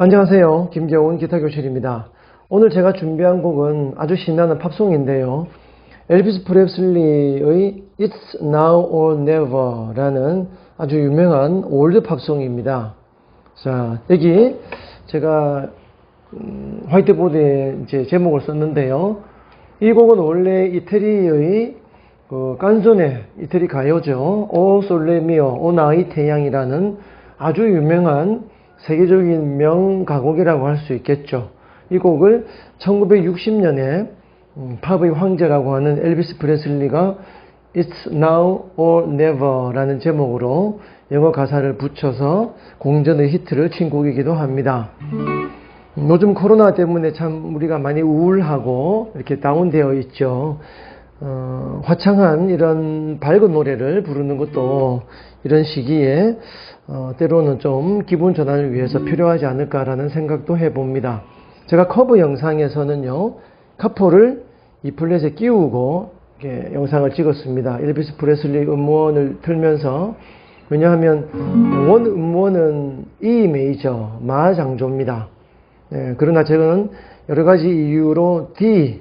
안녕하세요. 김겨운 기타 교실입니다. 오늘 제가 준비한 곡은 아주 신나는 팝송인데요. 엘비스 프레슬리의 It's Now or Never라는 아주 유명한 올드 팝송입니다. 자, 여기 제가 음, 화이트보드에 이제 제목을 썼는데요. 이 곡은 원래 이태리의 그 깐소네 이태리 가요죠. 오 솔레미오 오 나이 태양이라는 아주 유명한 세계적인 명가곡이라고 할 수 있겠죠. 이 곡을 1960년에 음, 팝의 황제라고 하는 엘비스 프레슬리가 It's Now or Never라는 제목으로 영어 가사를 붙여서 공전의 히트를 친 곡이기도 합니다. 요즘 코로나 때문에 참 우리가 많이 우울하고 이렇게 다운되어 있죠. 어, 화창한 이런 밝은 노래를 부르는 것도 이런 시기에 어, 때로는 좀 기분 전환을 위해서 필요하지 않을까라는 생각도 해봅니다. 제가 커브 영상에서는요, 카포를 이 플랫에 끼우고 영상을 찍었습니다. 엘비스 프레슬리 음원을 틀면서 왜냐하면 원 음원은 E 메이저 마 장조입니다. 네, 그러나 저는 여러 가지 이유로 D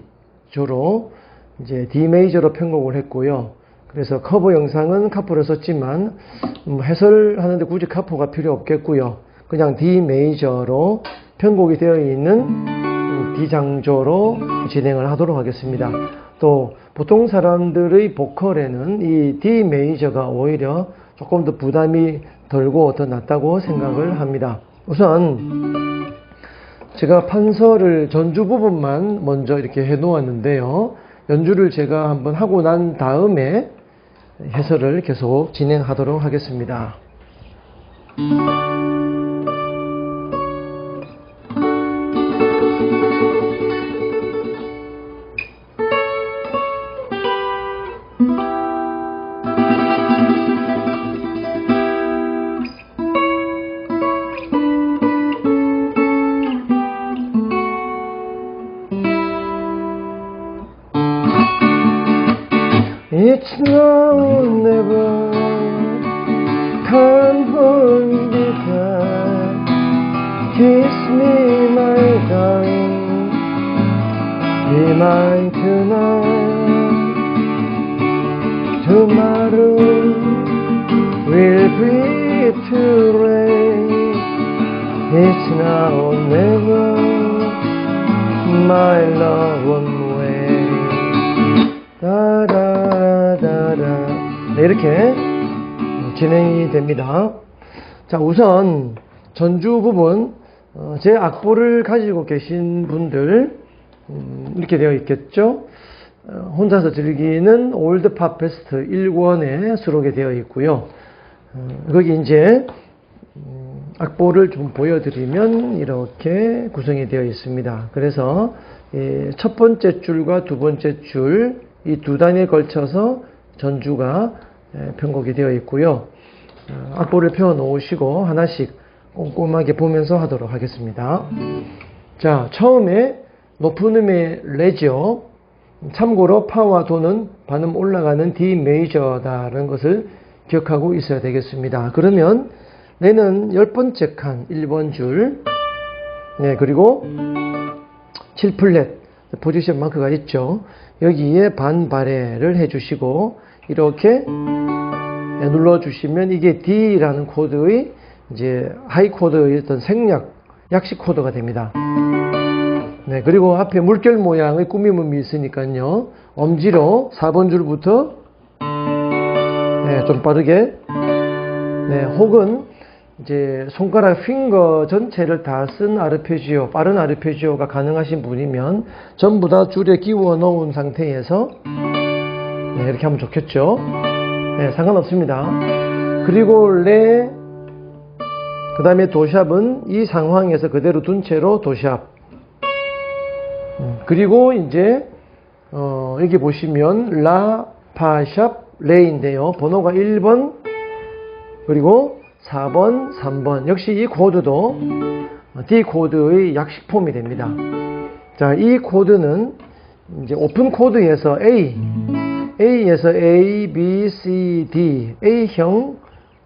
조로 이제 D 메이저로 편곡을 했고요. 그래서 커버 영상은 카포를 썼지만 음, 해설하는데 굳이 카포가 필요 없겠고요. 그냥 D 메이저로 편곡이 되어 있는 음, D 장조로 진행을 하도록 하겠습니다. 또 보통 사람들의 보컬에는 이 D 메이저가 오히려 조금 더 부담이 덜고 더 낫다고 생각을 합니다. 우선 제가 판서를 전주 부분만 먼저 이렇게 해 놓았는데요. 연주를 제가 한번 하고 난 다음에 해설을 계속 진행하도록 하겠습니다. It's now or never. Can't me tight Kiss me my darling. Be mine tonight. Tomorrow will be too late. It's now or never. My love 이렇게 진행이 됩니다. 자, 우선 전주 부분 어, 제 악보를 가지고 계신 분들 음, 이렇게 되어 있겠죠. 어, 혼자서 즐기는 올드팝 베스트 1권에 수록이 되어 있고요. 어, 거기 이제 음, 악보를 좀 보여드리면 이렇게 구성이 되어 있습니다. 그래서 예, 첫 번째 줄과 두 번째 줄 이 두 단에 걸쳐서 전주가 예, 편곡이 되어 있고요. 어, 악보를 펴 놓으시고 하나씩 꼼꼼하게 보면서 하도록 하겠습니다. 자, 처음에 높은 음의 레죠. 참고로 파와 도는 반음 올라가는 D 메이저다라는 것을 기억하고 있어야 되겠습니다. 그러면 레는 열 번째 칸 1번 줄, 네, 그리고 7플랫 포지션 마크가 있죠. 여기에 반 바레를 해주시고 이렇게 눌러주시면 이게 D라는 코드의 이제 하이 코드의 어떤 생략 약식 코드가 됩니다. 네, 그리고 앞에 물결 모양의 꾸밈음이 있으니까요. 엄지로 4번 줄부터 네, 좀 빠르게 네, 혹은 이제 손가락 핑거 전체를 다 쓴 아르페지오, 빠른 아르페지오가 가능하신 분이면 전부 다 줄에 끼워 놓은 상태에서 네, 이렇게 하면 좋겠죠. 네, 상관없습니다. 그리고 레, 그 다음에 도샵은 이 상황에서 그대로 둔 채로 도샵. 음, 그리고 이제, 어, 여기 보시면 라, 파샵, 레인데요. 번호가 1번, 그리고 4번, 3번. 역시 이 코드도 D 코드의 약식 폼이 됩니다. 자, 이 코드는 이제 오픈 코드에서 A, A에서 A, B, C, D, A형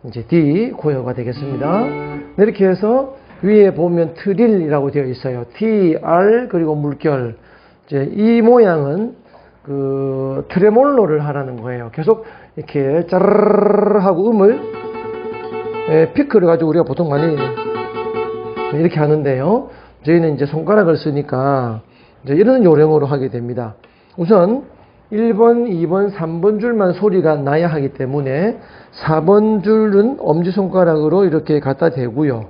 이제 D 고요가 되겠습니다. 네, 이렇게 해서 위에 보면 트릴이라고 되어 있어요. TR 그리고 물결. 이제 이 모양은 그 트레몰로를 하라는 거예요. 계속 이렇게 짜르르 하고 음을 예, 피크를 가지고 우리가 보통 많이 이렇게 하는데요. 저희는 이제 손가락을 쓰니까 이제 이런 요령으로 하게 됩니다. 우선 1번, 2번, 3번 줄만 소리가 나야 하기 때문에 4번 줄은 엄지손가락으로 이렇게 갖다 대고요.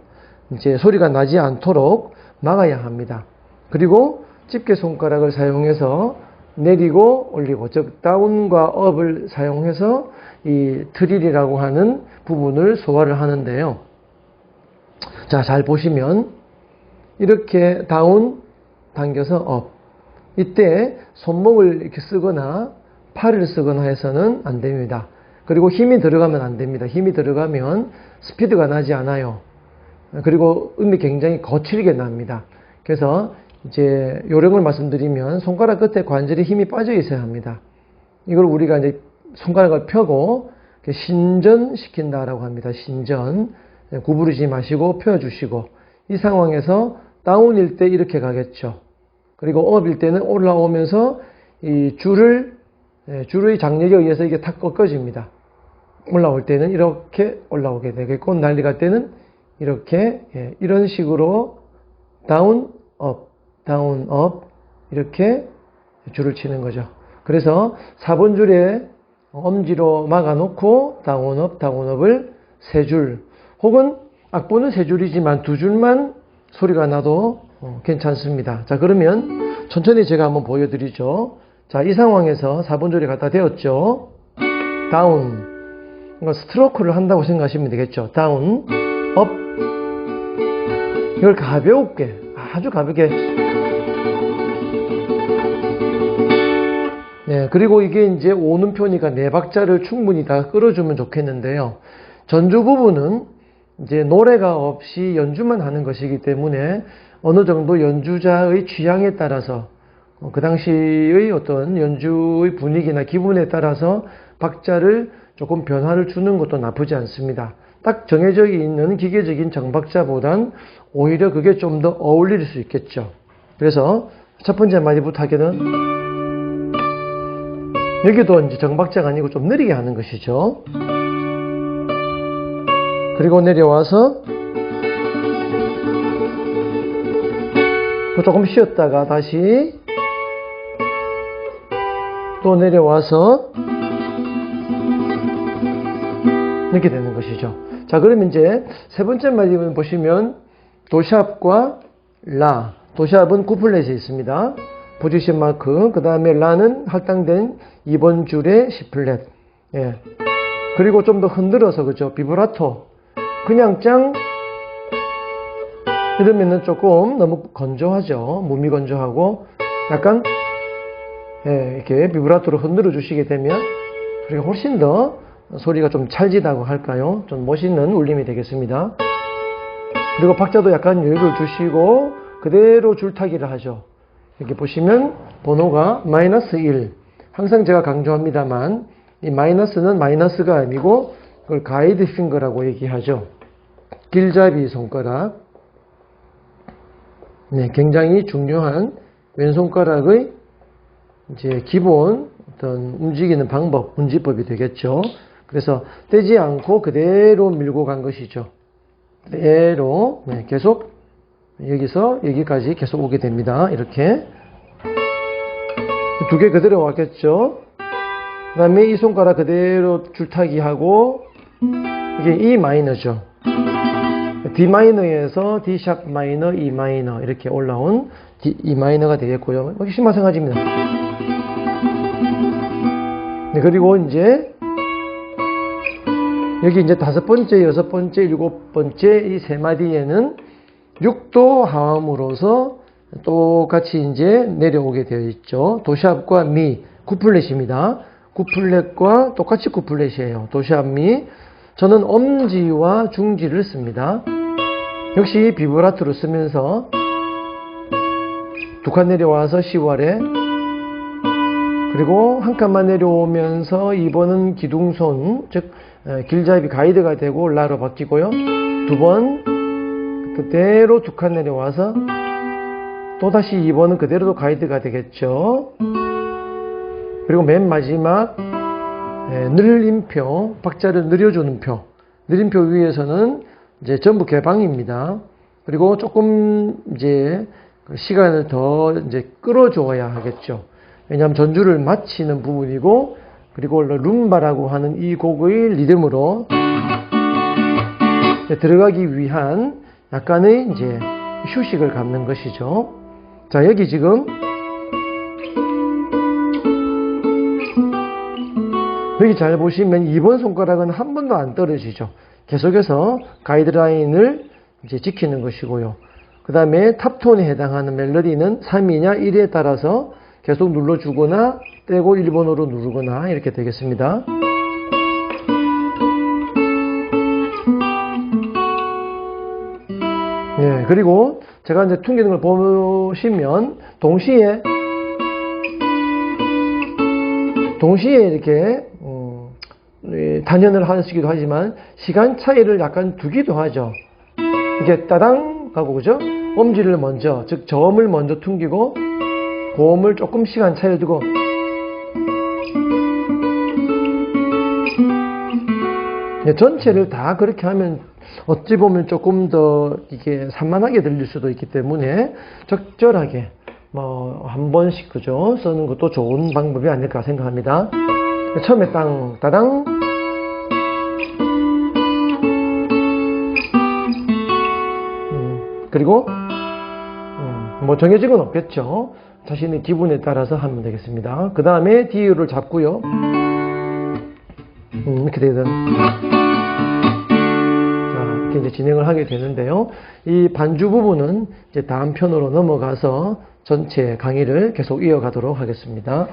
이제 소리가 나지 않도록 막아야 합니다. 그리고 집게 손가락을 사용해서 내리고 올리고 즉 다운과 업을 사용해서 이 트릴이라고 하는 부분을 소화를 하는데요. 자, 잘 보시면 이렇게 다운 당겨서 업. 이때 손목을 이렇게 쓰거나 팔을 쓰거나 해서는 안 됩니다. 그리고 힘이 들어가면 안 됩니다. 힘이 들어가면 스피드가 나지 않아요. 그리고 음이 굉장히 거칠게 납니다. 그래서 이제 요령을 말씀드리면 손가락 끝에 관절에 힘이 빠져 있어야 합니다. 이걸 우리가 이제 손가락을 펴고 신전시킨다라고 합니다. 신전. 구부리지 마시고 펴주시고 이 상황에서 다운일 때 이렇게 가겠죠. 그리고 업일 때는 올라오면서 이 줄을 예, 줄의 장력에 의해서 이게 탁 꺾어집니다. 올라올 때는 이렇게 올라오게 되겠고 날리갈 때는 이렇게 예, 이런 식으로 다운 업 다운 업 이렇게 줄을 치는 거죠. 그래서 4번 줄에 엄지로 막아 놓고 다운 업 다운 업을 세 줄 혹은 악보는 세 줄이지만 두 줄만 소리가 나도 어, 괜찮습니다. 자 그러면 천천히 제가 한번 보여드리죠. 자 이 상황에서 4번 줄이 갖다 대었죠. 다운 그러니까 스트로크를 한다고 생각하시면 되겠죠. 다운 업 이걸 가볍게 아주 가볍게 네, 그리고 이게 이제 오는 표니까 네 박자를 충분히 다 끌어주면 좋겠는데요. 전주 부분은 이제 노래가 없이 연주만 하는 것이기 때문에 어느 정도 연주자의 취향에 따라서 어, 그 당시의 어떤 연주의 분위기나 기분에 따라서 박자를 조금 변화를 주는 것도 나쁘지 않습니다. 딱 정해져 있는 기계적인 정박자보단 오히려 그게 좀 더 어울릴 수 있겠죠. 그래서 첫 번째 마디부터 하게는 여기도 이제 정박자가 아니고 좀 느리게 하는 것이죠. 그리고 내려와서 조금 쉬었다가 다시 또 내려와서 이렇게 되는 것이죠. 자, 그러면 이제 세 번째 마디를 보시면 도샵과 라. 도샵은 9플랫이 있습니다. 포지션 마크. 그 다음에 라는 할당된 2번 줄에 10플랫. 예. 그리고 좀 더 흔들어서, 그죠? 비브라토. 그냥 짱. 이러면은 조금 너무 건조하죠. 몸이 건조하고. 약간, 예, 이렇게 비브라토로 흔들어 주시게 되면, 그리고 훨씬 더 소리가 좀 찰지다고 할까요? 좀 멋있는 울림이 되겠습니다. 그리고 박자도 약간 여유를 주시고, 그대로 줄타기를 하죠. 이렇게 보시면 번호가 마이너스 1. 항상 제가 강조합니다만 이 마이너스는 마이너스가 아니고 그걸 가이드 핑거라고 얘기하죠. 길잡이 손가락. 네, 굉장히 중요한 왼손가락의 이제 기본 어떤 움직이는 방법, 운지법이 되겠죠. 그래서 떼지 않고 그대로 밀고 간 것이죠. 그대로 네, 계속 여기서 여기까지 계속 오게 됩니다. 이렇게 두 개 그대로 왔겠죠. 그 다음에 이 손가락 그대로 줄타기 하고 이게 E 마이너죠. D 마이너에서 D 샵 마이너, E 마이너 이렇게 올라온 D, E 마이너가 되겠고요. 역시 마찬가지입니다. 네, 그리고 이제 여기 이제 다섯 번째, 여섯 번째, 일곱 번째 이 세 마디에는 6도 하음으로서 똑같이 이제 내려오게 되어 있죠. 도샵과 미, 9플랫입니다. 9플랫과 똑같이 9플랫이에요. 도샵 미. 저는 엄지와 중지를 씁니다. 역시 비브라토를 쓰면서 두 칸 내려와서 10월에 그리고 한 칸만 내려오면서 2번은 기둥손 즉 길잡이 가이드가 되고 라로 바뀌고요. 두 번, 그 그대로 두 칸 내려와서 또다시 2번은 그대로 가이드가 되겠죠. 그리고 맨 마지막 예, 늘림표, 박자를 늘려주는 표. 늘림표 위에서는 이제 전부 개방입니다. 그리고 조금 이제 그 시간을 더 이제 끌어줘야 하겠죠. 왜냐하면 전주를 마치는 부분이고, 그리고 룸바라고 하는 이 곡의 리듬으로 들어가기 위한 약간의 이제 휴식을 갖는 것이죠. 자, 여기 지금 여기 잘 보시면 2번 손가락은 한 번도 안 떨어지죠. 계속해서 가이드라인을 이제 지키는 것이고요. 그 다음에 탑톤에 해당하는 멜로디는 3이냐 1에 따라서 계속 눌러주거나 떼고 1번으로 누르거나 이렇게 되겠습니다. 예, 그리고 제가 이제 퉁기는 걸 보시면 동시에 동시에 이렇게 단연을 하시기도 하지만 시간 차이를 약간 두기도 하죠. 이게 따당 하고 그죠? 엄지를 먼저 즉 저음을 먼저 퉁기고 고음을 조금 시간 차이를 두고 예, 전체를 다 그렇게 하면 어찌 보면 조금 더 이게 산만하게 들릴 수도 있기 때문에 적절하게 뭐 한 번씩 그죠 쓰는 것도 좋은 방법이 아닐까 생각합니다. 처음에 땅 따당 음, 그리고 음, 뭐 정해진 건 없겠죠. 자신의 기분에 따라서 하면 되겠습니다. 그 다음에 D를 잡고요. 음, 이렇게 되든. 자, 이렇게 이제 진행을 하게 되는데요. 이 반주 부분은 이제 다음 편으로 넘어가서 전체 강의를 계속 이어가도록 하겠습니다.